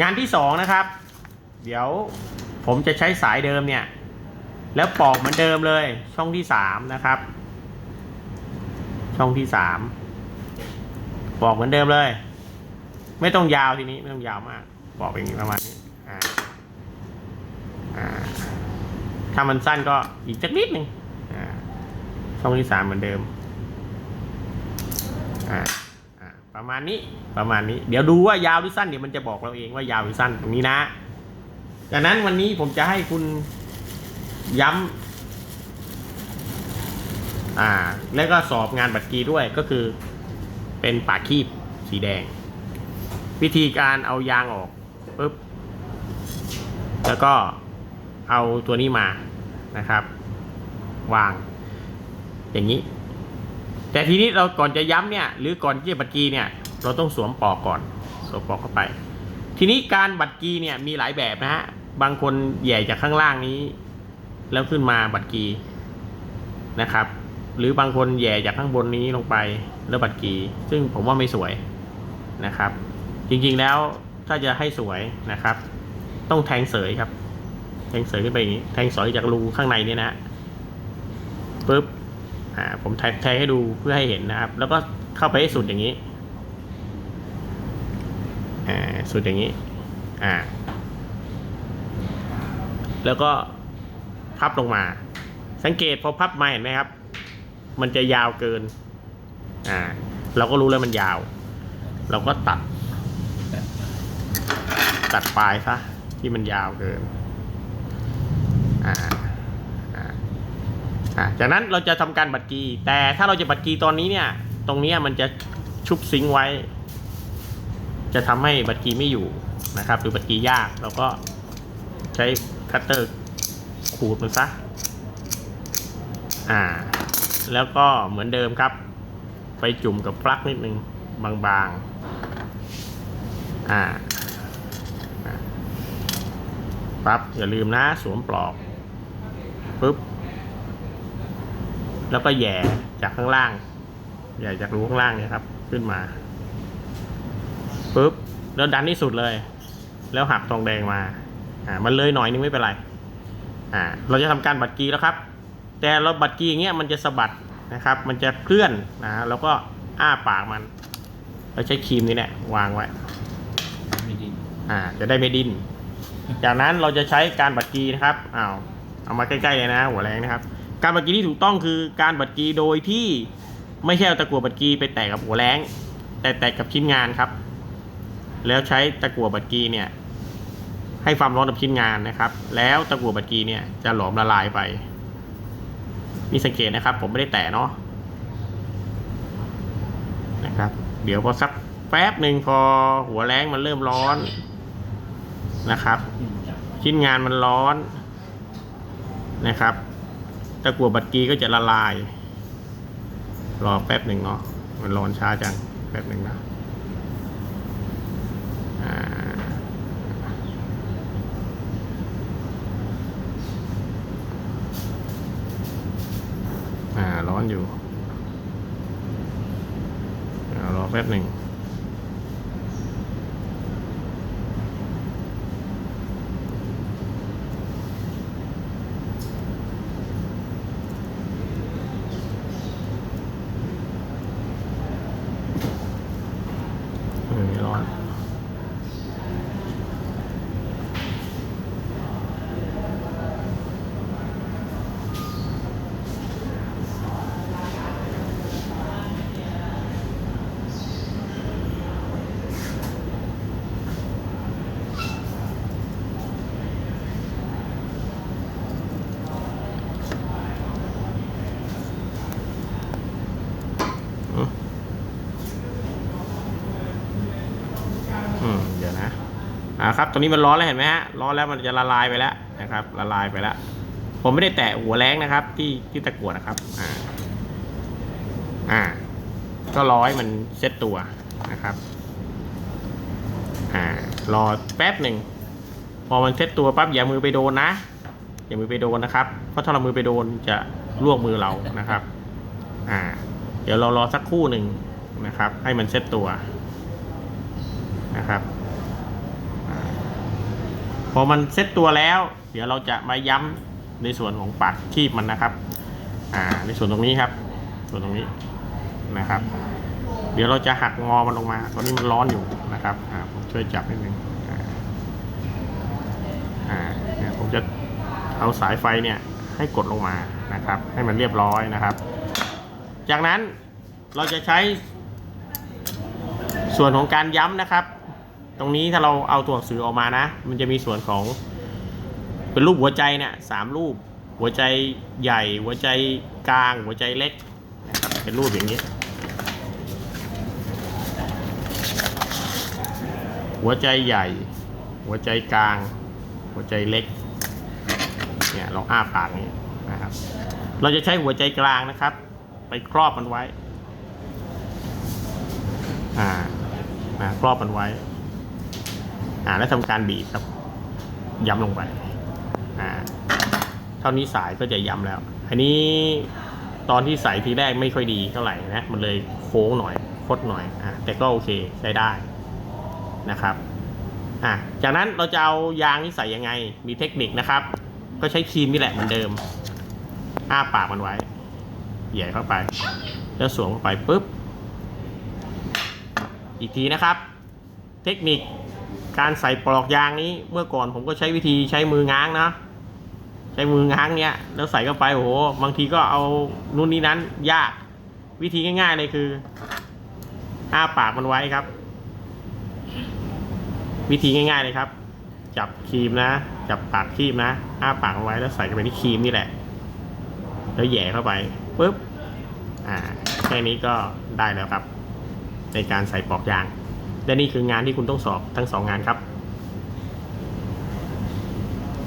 งานที่สองนะครับ เดี๋ยวผมจะใช้สายเดิมเนี่ย แล้วปอกเหมือนเดิมเลย ช่องที่สามนะครับ ช่องที่สามปอกเหมือนเดิมเลย ไม่ต้องยาวทีนี้ไม่ต้องยาวมากปอกอย่างนี้ประมาณนี้อ่าอ่าถ้ามันสั้นก็อีกสักนิดหนึ่งอ่าช่องที่สามเหมือนเดิมอ่าอ่า ประมาณนี้ประมาณนี้ เดี๋ยวดูว่ายาวหรือสั้นเดี๋ยวมันจะบอกเราเองว่ายาวหรือสั้นตรงนี้นะจากนั้นวันนี้ผมจะให้คุณย้ำอ่า แล้วก็สอบงานบัตรกีด้วยก็คือ เป็นปากคีบสีแดง วิธีการเอายางออกปุ๊บแล้วก็เอาตัวนี้มานะครับ วาง อย่างนี้ แต่ทีนี้เราก่อนจะย้ำเนี่ยหรือก่อนที่จะบัตรกีเนี่ยเราต้องสวมปลอกก่อนสวมปลอกเข้าไป ทีนี้การบัตรกีเนี่ยมีหลายแบบนะฮะบางคนแย่จากข้างล่างนี้ แล้วขึ้นมาบัตรกีนะครับ หรือบางคนแย่จากข้างบนนี้ลงไปแล้วบัตรกี ซึ่งผมว่าไม่สวยนะครับ จริงๆแล้วถ้าจะให้สวยนะครับ ต้องแทงเสยครับ แทงเสยขึ้นไปอย่างนี้แทงเสยจากรูข้างในนี่นะฮะปุ๊บ อ่าผมแทงแทงให้ดูเพื่อให้เห็นนะครับ แล้วก็เข้าไปให้สุดอย่างนี้อ่าสุดอย่างนี้อ่าแล้วก็พับลงมา สังเกตพอพับมาเห็นไหมครับ มันจะยาวเกินอ่าเราก็รู้แล้วมันยาว เราก็ตัด ตัดปลายซะที่มันยาวเกินอ่า อ่าจากนั้นเราจะทำการบัดกี แต่ถ้าเราจะบัดกีตอนนี้เนี่ย ตรงนี้มันจะชุบซิงค์ไว้ จะทำให้บัดกีไม่อยู่นะครับ หรือบัดกียากเราก็ใช้คัตเตอร์ขูดมันซะ อ่า แล้วก็เหมือนเดิมครับ ไปจุ่มกับปลั๊กนิดนึงบางๆ อ่าอ่าปั๊บอย่าลืมนะ สวมปลอกปุ๊บ แล้วก็แหย่จากข้างล่างแหย่จากรูข้างล่างเนี่ยครับ ขึ้นมาปุ๊บแล้วดันที่สุดเลย แล้วหักทองแดงมาอ่ามันเลยหน่อยนึงไม่เป็นไรอ่าเราจะทำการบัดกีแล้วครับ แต่เราบัดกีอย่างเงี้ยมันจะสะบัดนะครับ มันจะเคลื่อนนะแล้วก็อ้าปากมัน เราใช้ครีมนี่แหละวางไว้ไม่ดินอ่าจะได้ไม่ดิ้นจากนั้นเราจะใช้การบัดกีนะครับอ้าวเอามาใกล้ๆเลยนะ หัวแรงนะครับ การบัดกีที่ถูกต้องคือการบัดกีโดยที่ไม่ใช่เอาตะกั่วบัดกีไปแตะกับหัวแรงแต่แตะกับชิ้นงานครับ แล้วใช้ตะกั่วบัดกีเนี่ยให้ความร้อนกับชิ้นงานนะครับ แล้วตะกั่วบัดกีเนี่ยจะหลอมละลายไปนี่สังเกตนะครับ ผมไม่ได้แตะเนาะนะครับ เดี๋ยวพอสักแป๊บหนึ่งพอหัวแรงมันเริ่มร้อนนะครับ ชิ้นงานมันร้อนนะครับ ตะกั่วบัดกีก็จะละลาย รอแป๊บหนึ่งเนาะมันร้อนช้าจังแป๊บหนึ่งนะอ่าร้อนอยู่รอแป๊บหนึ่ง เออร้อน อืมเดี๋ยวนะ อ่าครับตอนนี้มันร้อนแล้วเห็นไหมฮะร้อนแล้วมันจะละลายไปแล้วนะครับละลายไปแล้ว ผมไม่ได้แตะหัวแรงนะครับ ที่ที่ตะกั่วนะครับอ่าอ่า ก็รอให้มันเซ็ตตัวนะครับอ่ารอแป๊บหนึ่งพอมันเซ็ตตัวปั๊บอย่ามือไปโดนนะ อย่ามือไปโดนนะครับ เพราะถ้าเรามือไปโดนจะลวกมือเรานะครับ อ่า เดี๋ยวเรารอสักครู่หนึ่งนะครับ ให้มันเซ็ตตัวนะครับ พอมันเซ็ตตัวแล้ว เดี๋ยวเราจะมาย้ำในส่วนของปากคีบมันนะครับอ่าในส่วนตรงนี้ครับ ส่วนตรงนี้นะครับ เดี๋ยวเราจะหักงอมันลงมา ตอนนี้มันร้อนอยู่นะครับอ่าผมช่วยจับนิดนึงอ่าอ่าเนี่ยผมจะเอาสายไฟเนี่ยให้กดลงมานะครับ ให้มันเรียบร้อยนะครับ จากนั้นเราจะใช้ส่วนของการย้ำนะครับ ตรงนี้ถ้าเราเอาตัวหนังสือออกมานะ มันจะมีส่วนของเป็นรูปหัวใจเนี่ยสามรูป หัวใจใหญ่ หัวใจกลาง หัวใจเล็กนะครับเป็นรูปอย่างนี้ หัวใจใหญ่ หัวใจกลาง หัวใจเล็กเนี่ยเราอ้าปากนี้นะครับ เราจะใช้หัวใจกลางนะครับ ไปครอบมันไว้อ่านะครอบมันไว้ อ่าแล้วทำการบีบครับย้ำลงไปอ่าเท่านี้สายก็จะย้ำแล้ว อันนี้ตอนที่ใส่ทีแรกไม่ค่อยดีเท่าไหร่นะมันเลยโค้งหน่อยคดหน่อยอ่าแต่ก็โอเคใช้ได้นะครับอะจากนั้นเราจะเอายางนี่ใส่ยังไงมีเทคนิคนะครับ ก็ใช้ครีมนี่แหละเหมือนเดิมอ้าปากมันไว้ใหญ่เข้าไป แล้วสวมเข้าไปปุ๊บ อีกทีนะครับ เทคนิค การใส่ปลอกยางนี้เมื่อก่อนผมก็ใช้วิธีใช้มือง้างนะ ใช้มือง้างเนี้ยแล้วใส่เข้าไปโอ้โหบางทีก็เอานู่นนี่นั้นยากวิธีง่ายๆเลยคืออ้าปากมันไว้ครับ วิธีง่ายๆเลยครับ จับครีมนะ จับปากครีมนะอ้าปากไว้แล้วใส่เข้าไปที่ครีมนี่แหละ แล้วแหย่เข้าไปปุ๊บอ่าแค่นี้ก็ได้แล้วครับ ในการใส่ปลอกยาง และนี่คืองานที่คุณต้องสอบทั้งสองงานครับ